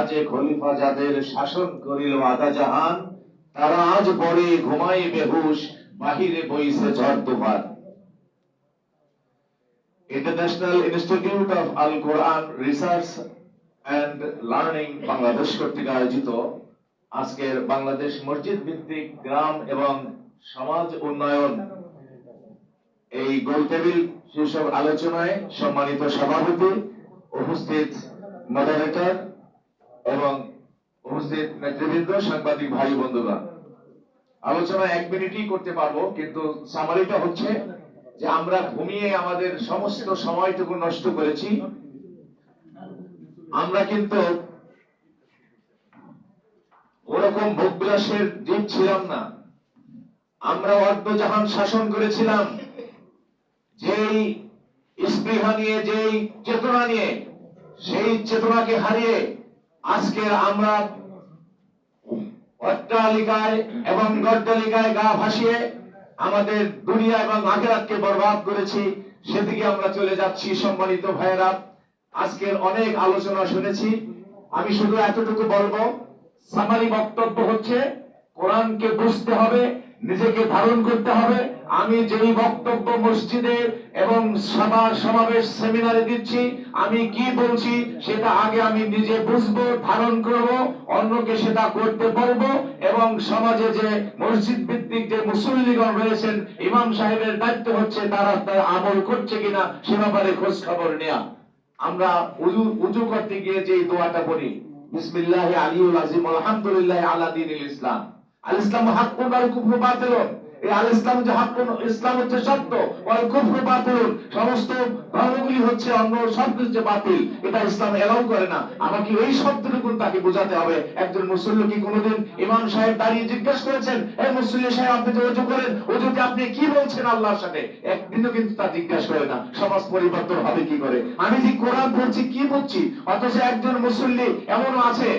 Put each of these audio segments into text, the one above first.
সাজে খলিফা যাদের শাসন করিল আদা জাহান, তারা আজ পরে ঘুমাই বেহুশ, বাহিরে বইছে ঝড় তুফান। International institute of Al Quran research and learning Bangladesh কর্তৃক আয়োজিত আজকের বাংলাদেশ মসজিদ ভিত্তিক গ্রাম এবং সমাজ উন্নয়ন এই গোল টেবিল শীর্ষক আলোচনায় সম্মানিত সভাপতি, উপস্থিত মডারেটর এবং উপস্থিত নেতৃবৃন্দ, সাংবাদিক ভাই বন্ধুগণ আলোচনা এক মিনিটই করতে পারব, কিন্তু সামারিটা হচ্ছে যে আমরা ঘুমিয়ে আমাদের সমস্ত সময়টুকু নষ্ট করেছি। আমরা কিন্তু ওরকম ভোগ বিলাসের জীব ছিলাম না। আমরা অর্ধজাহান শাসন করেছিলাম। যেই স্পৃহা নিয়ে, যেই চেতনা নিয়ে, সেই চেতনাকে হারিয়ে আজকে আমরা অট্টালিকায় এবং গড্ডালিকায় গা ভাসিয়ে আমাদের দুনিয়া এবং আখেরাতকে বরবাদ করেছি, সেদিকে আমরা চলে যাচ্ছি সম্মানিত ভাইয়েরা। আজকের অনেক আলোচনা শুনেছি, আমি শুধু এতটুকু বলব, সামারি বক্তব্য হচ্ছে, কোরআনকে বুঝতে হবে, নিজেকে ধারণ করতে হবে আমি যেই বক্তব্য মসজিদে এবং সভা সমাবেশ সেমিনারে দিচ্ছি, আমি কি বলছি সেটা আগে আমি নিজে বুঝব, ধারণ করব, অন্যকে সেটা করতে বলব এবং সমাজে যে মসজিদ ভিত্তিক যে মুসল্লিগণ রয়েছেন, ইমাম সাহেবের দায়িত্ব হচ্ছে তারা তার আমল করছে কিনা সে ব্যাপারে খোঁজ খবর নেওয়া আমরা উজু উজু করতে গিয়ে যে দোয়াটা পড়ি, বিসমিল্লাহ আলিউল আজিম আলহামদুলিল্লাহ আলা দীনিল ইসলাম। আল ইসলাম হাক্কুন আল কুফরু বাতিলুন। এই আল ইসলাম যে হাক্কুন ইসলাম হচ্ছে সত্য, ওয়াল কুফরু বাতিলুন সমস্ত ধর্মগুলি হচ্ছে অন্য সব কিছু যে বাতিল, এটা ইসলাম এলাও করে না। আমাকে এই শব্দটুকু তাকে বোঝাতে হবে। একজন মুসল্লি কি কোনোদিন ইমাম সাহেব দাঁড়িয়ে জিজ্ঞেস করেছেন এই মুসল্লি সাহেব, আপনি যে অজু করেন, অজুতে আপনি কি বলছেন আল্লাহর সাথে? একদিনও কিন্তু তা জিজ্ঞাসা করে না। সমাজ পরিবর্তন হবে কি করে? আমি যে কোরআন পড়ছি, কি পড়ছি অথচ একজন মুসল্লি এমনও আছে,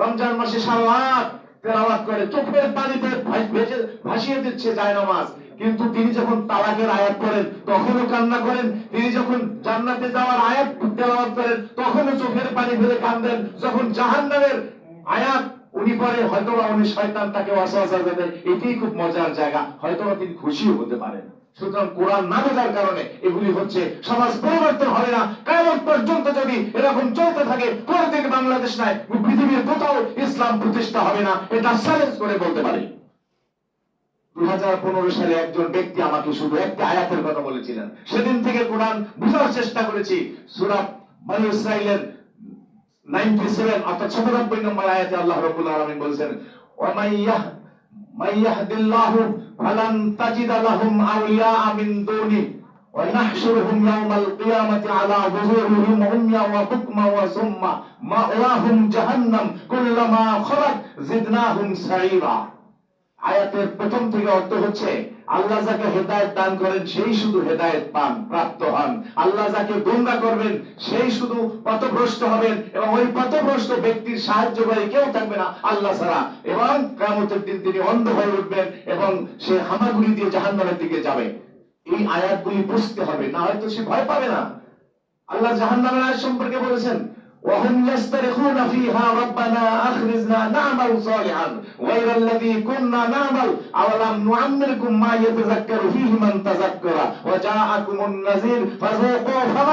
রমজান মাসে সারা রাত তেলাওয়াত করে, চোখের পানিতে ভাস- ভেসে ভাসিয়ে দিচ্ছে যায় নামাজ কিন্তু তিনি যখন তালাকের আয়াত পড়েন, তখনও কান্না করেন। তিনি যখন জান্নাতে যাওয়ার আয়াত তেলাওয়াত করেন, তখনও চোখের পানি ফেলে কান্দেন। যখন জাহান্নামের আয়াত উনি পরে হয়তো বা উনি শয়তান তাকে ওয়াসওয়াসা দেবেন এটাই খুব মজার জায়গা। হয়তো বা তিনি খুশিও হতে পারেন। সুতরাং কোরআন না বোঝার কারণে এগুলি হচ্ছে সমাজ পরিবর্তন হবে না। কেমন পর্যন্ত যদি এরকম চলতে থাকে, কোনদিন বাংলাদেশ নাই, পৃথিবীর কোথাও ইসলাম প্রতিষ্ঠা হবে না। এটা চ্যালেঞ্জ করে বলতে পারি। দুই সালে একজন ব্যক্তি আমাকে শুধু একটি আয়াতের কথা বলেছিলেন। সেদিন থেকে কোরআন বুঝার চেষ্টা করেছি। সুরাত মানে ইসরায়েলের নাইনটি সেভেন, অর্থাৎ সতানব্বই নম্বর আয়াতে আল্লাহ রবুল আলমী বলছেন ওমাইয়াহ মাইয়াহদিল্লাহু ফালান তাজিদা লাহুম আউলিয়া আমিন দুনিহি। ونحشرهم يوم القيامة على ظهورهم عميا وبكما وصما مأواهم جهنم كلما خرج زدناهم سعيرا আয়াতের প্রথম থেকে অর্থ হচ্ছে আল্লাহ যাকে হেদায়েত দান করেন সেই শুধু হেদায়েত পান প্রাপ্ত হন আল্লাহ যাকে গোমরা করবেন সেই শুধু পথভ্রষ্ট হবেন এবং ওই পথভ্রষ্ট ব্যক্তির সাহায্যকারী কেউ থাকবে না আল্লাহ ছাড়া এবং কিয়ামতের দিন তিনি অন্ধ হয়ে উঠবেন এবং সে হামাগুড়ি দিয়ে জাহান্নামের দিকে যাবে এই আয়াতগুলি বুঝতে হবে না হয়তো সে ভয় পাবে না আল্লাহ জাহান্নামের আয়াত সম্পর্কে বলেছেন وهم يسترخون فيها ربنا أخرجنا نعمل صالحا غير الذي كنا نعمل أولم نعمركم ما يتذكر فيه من تذكر وجاءكم النذير فذوقوا فما للظالمين من نصير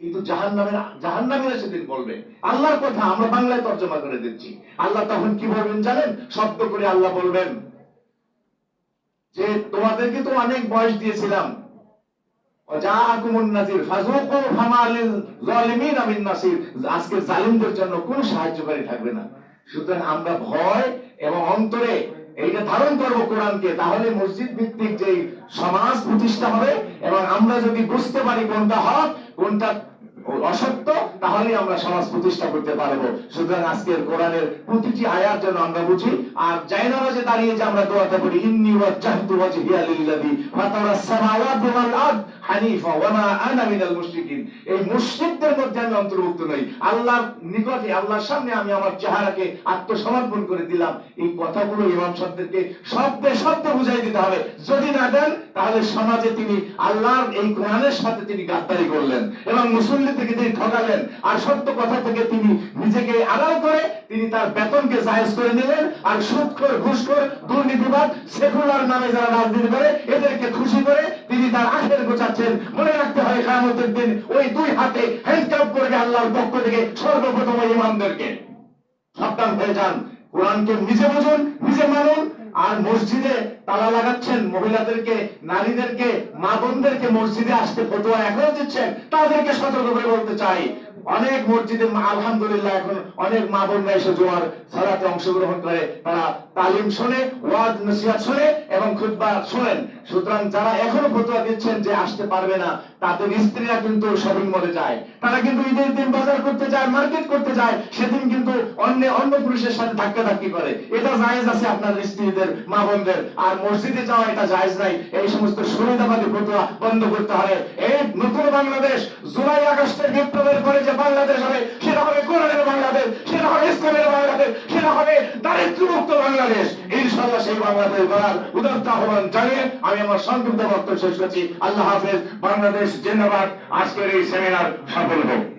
কিন্তু জাহান্নামের, জাহান্নামীরা সেদিন বলবে, আল্লাহর কথা আমরা বাংলায় তর্জমা করে দিচ্ছি। আল্লাহ তখন কি বলবেন জানেন? শব্দ করে আল্লাহ বলবেন যে, তোমাদেরকে তো অনেক বয়স দিয়েছিলাম। আজকে জালিমদের জন্য কোনো সাহায্যকারী থাকবে না। সুতরাং আমরা ভয় এবং অন্তরে এইটা ধারণ করব কোরআনকে, তাহলে মসজিদ ভিত্তিক যে সমাজ প্রতিষ্ঠা হবে এবং আমরা যদি বুঝতে পারি কোনটা হক কোনটা অসত্য, তাহলেই আমরা সমাজ প্রতিষ্ঠা করতে পারব। সুতরাং আজকের কোরআনের প্রতিটি আয়ার জন্য আমরা বুঝি। আর জায়নামাজে দাঁড়িয়ে যে আমরা দোয়াতে পড়ি, ইন্নি ওয়াজ্জাহতু ওয়াজহিয়া লিল্লাযী ফাতারাস সামাওয়াতি ওয়াল আরদ হানিফা ওয়া মা আনা মিনাল মুশরিকিন। এই মুশরিকদের মধ্যে আমি অন্তর্ভুক্ত নই। আল্লাহর নিকটে, আল্লাহর সামনে আমি আমার চেহারাকে আত্মসমর্পণ করে দিলাম। এই কথাগুলো ইমাম সাহেবদেরকে শব্দে শব্দে বুঝাই দিতে হবে। যদি না দেন, তাহলে সমাজে তিনি আল্লাহর এই কোরআনের সাথে তিনি গাদ্দারি করলেন। এবং মুসল্লি থেকে তিনি ঠকালেন। আর সত্য কথা থেকে তিনি নিজেকে আড়াল করে তিনি তার বেতনকে জায়েজ করে নিলেন। আর সুদখোর ঘুষখোর, দুর্নীতিবাদ, সেকুলার নামে যারা রাজনীতি করে, এদেরকে খুশি করে তিনি তার আখের গোছাচ্ছেন। মনে রাখতে হয় কামতের দিন ওই দুই হাতে হ্যান্ডকাপ করবে আল্লাহর পক্ষ থেকে সর্বপ্রথম ইমামদেরকে সাবধান হয়ে যান। কোরআনকে নিজে বুঝুন, নিজে মানুন আর মসজিদে তালা লাগাচ্ছেন মহিলাদেরকে, নারীদেরকে মা বোনদেরকে মসজিদে আসতে ফতোয়া এখনও দিচ্ছেন। তাদেরকে সতর্ক করে বলতে চাই, অনেক মসজিদে আলহামদুলিল্লাহ এখন অনেক মা বোনরা এসে জোয়ার সালাতে অংশগ্রহণ করে। তারা তালিম শোনে, ওয়াজ, নসিহত শোনে এবং খুতবা শোনেন। সুতরাং যারা এখনও ফতোয়া দিচ্ছেন যে আসতে পারবে না তাদের স্ত্রীরা কিন্তু শপিং মলে যায়। তারা কিন্তু ঈদের দিন বাজার করতে যায় মার্কেট করতে যায়, সেদিন কিন্তু অন্য অন্য পুরুষের সাথে ধাক্কা ধাক্কি করে। এটা জায়েজ আছে আপনাদের স্ত্রীদের, মা বোনদের। আর মসজিদে যাওয়া এটা জায়েজ নাই। এই সমস্ত সুবিধাবাদী ফতোয়া বন্ধ করতে হবে। এই নতুন বাংলাদেশ জুলাই আগস্টের বিপ্লবের পরে যে বাংলাদেশ হবে, সেটা হবে কোরআনের বাংলাদেশ, সেটা হবে ইসলামের বাংলাদেশ। হবে দারিদ্র্যমুক্ত বাংলাদেশ। ইনশাল্লাহ সেই বাংলাদেশ গড়ার উদাত্ত আহ্বান জানিয়ে আমি আমার সংক্ষিপ্ত বক্তব্য শেষ করছি। আল্লাহ হাফেজ, বাংলাদেশ জিন্দাবাদ। আজকের এই সেমিনার সফল হোক।